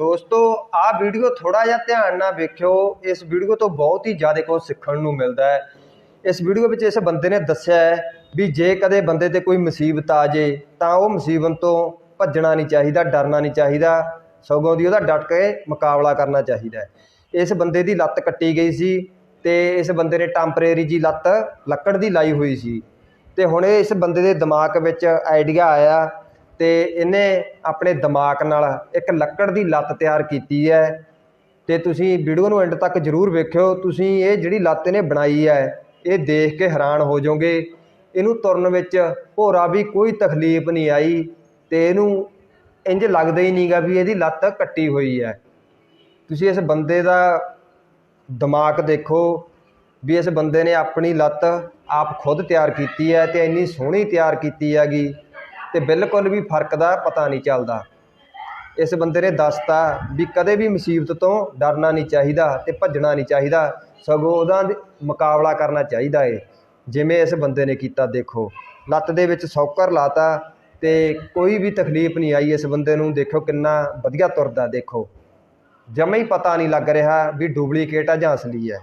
ਦੋਸਤੋ, ਆਹ ਵੀਡੀਓ ਥੋੜਾ ਜਿਹਾ ਧਿਆਨ ਨਾਲ ਵੇਖਿਓ। ਇਸ ਵੀਡੀਓ ਤੋਂ ਬਹੁਤ ਹੀ ਜ਼ਿਆਦਾ ਕੁਝ ਸਿੱਖਣ ਨੂੰ ਮਿਲਦਾ ਹੈ। ਇਸ ਵੀਡੀਓ ਵਿੱਚ ਇਸ ਬੰਦੇ ਨੇ ਦੱਸਿਆ ਹੈ ਵੀ ਜੇ ਕਦੇ ਬੰਦੇ ਤੇ ਕੋਈ ਮੁਸੀਬਤ ਆ ਜੇ, ਤਾਂ ਉਹ ਮੁਸੀਬਤ ਤੋਂ ਭੱਜਣਾ ਨਹੀਂ ਚਾਹੀਦਾ, ਡਰਨਾ ਨਹੀਂ ਚਾਹੀਦਾ। ਸਗੋਂ ਦੀ ਉਹਦਾ ਡਟ ਕੇ ਮੁਕਾਬਲਾ ਕਰਨਾ ਚਾਹੀਦਾ ਇਸ ਬੰਦੇ ਦੀ ਲੱਤ ਕੱਟੀ ਗਈ ਸੀ ਤੇ ਇਸ ਬੰਦੇ ਨੇ ਟੈਂਪਰੇਰੀ ਜੀ ਲੱਤ ਲੱਕੜ ਦੀ ਲਾਈ ਹੋਈ ਸੀ। ਤੇ ਹੁਣ ਇਹ ਇਸ ਬੰਦੇ ਦੇ ਦਿਮਾਗ ਵਿੱਚ ਆਈਡੀਆ ਆਇਆ ਤੇ ਇਹਨੇ ਆਪਣੇ ਦਿਮਾਗ ਨਾਲ ਇੱਕ ਲੱਕੜ ਦੀ ਲੱਤ ਤਿਆਰ ਕੀਤੀ ਹੈ। ਤੇ ਤੁਸੀਂ ਵੀਡੀਓ ਨੂੰ ਐਂਡ ਤੱਕ ਜਰੂਰ ਵੇਖਿਓ। ਤੁਸੀਂ ਇਹ ਜਿਹੜੀ ਲੱਤ ਇਹਨੇ ਬਣਾਈ ਹੈ, ਇਹ ਦੇਖ ਕੇ ਹੈਰਾਨ ਹੋ ਜਾਓਗੇ। ਇਹਨੂੰ ਤੁਰਨ ਵਿੱਚ ਭੋਰਾ ਵੀ ਕੋਈ ਤਕਲੀਫ ਨਹੀਂ ਆਈ ਤੇ ਇਹਨੂੰ ਇੰਜ ਲੱਗਦਾ ਹੀ ਨਹੀਂਗਾ ਵੀ ਇਹਦੀ ਲੱਤ ਕੱਟੀ ਹੋਈ ਹੈ। ਤੁਸੀਂ ਇਸ ਬੰਦੇ ਦਾ ਦਿਮਾਗ ਦੇਖੋ ਵੀ ਇਸ ਬੰਦੇ ਨੇ ਆਪਣੀ ਲੱਤ ਆਪ ਖੁਦ ਤਿਆਰ ਕੀਤੀ ਹੈ ਤੇ ਇੰਨੀ ਸੋਹਣੀ ਤਿਆਰ ਕੀਤੀ ਹੈਗੀ। ਤੇ ਬਿਲਕੁਲ ਵੀ ਫ਼ਰਕ ਦਾ ਪਤਾ ਨਹੀਂ ਚੱਲਦਾ। ਇਸ ਬੰਦੇ ਨੇ ਦੱਸਤਾ ਵੀ ਕਦੇ ਵੀ ਮੁਸੀਬਤ ਤੋਂ ਡਰਨਾ ਨਹੀਂ ਚਾਹੀਦਾ ਤੇ ਭੱਜਣਾ ਨਹੀਂ ਚਾਹੀਦਾ। ਸਗੋਂ ਉਹਦਾ ਮੁਕਾਬਲਾ ਕਰਨਾ ਚਾਹੀਦਾ ਏ। ਜਿਵੇਂ ਇਸ ਬੰਦੇ ਨੇ ਕੀਤਾ, ਦੇਖੋ। ਲੱਤ ਦੇ ਵਿੱਚ ਸੌਕਰ ਲਾਤਾ ਤੇ ਕੋਈ ਵੀ ਤਕਲੀਫ ਨਹੀਂ ਆਈ ਇਸ ਬੰਦੇ ਨੂੰ। ਦੇਖੋ ਕਿੰਨਾ ਵਧੀਆ ਤੁਰਦਾ, ਦੇਖੋ। ਜਮੇ ਹੀ ਪਤਾ ਨਹੀਂ ਲੱਗ ਰਿਹਾ ਵੀ ਡੁਪਲੀਕੇਟ ਆ ਜਾਂ ਅਸਲੀ ਹੈ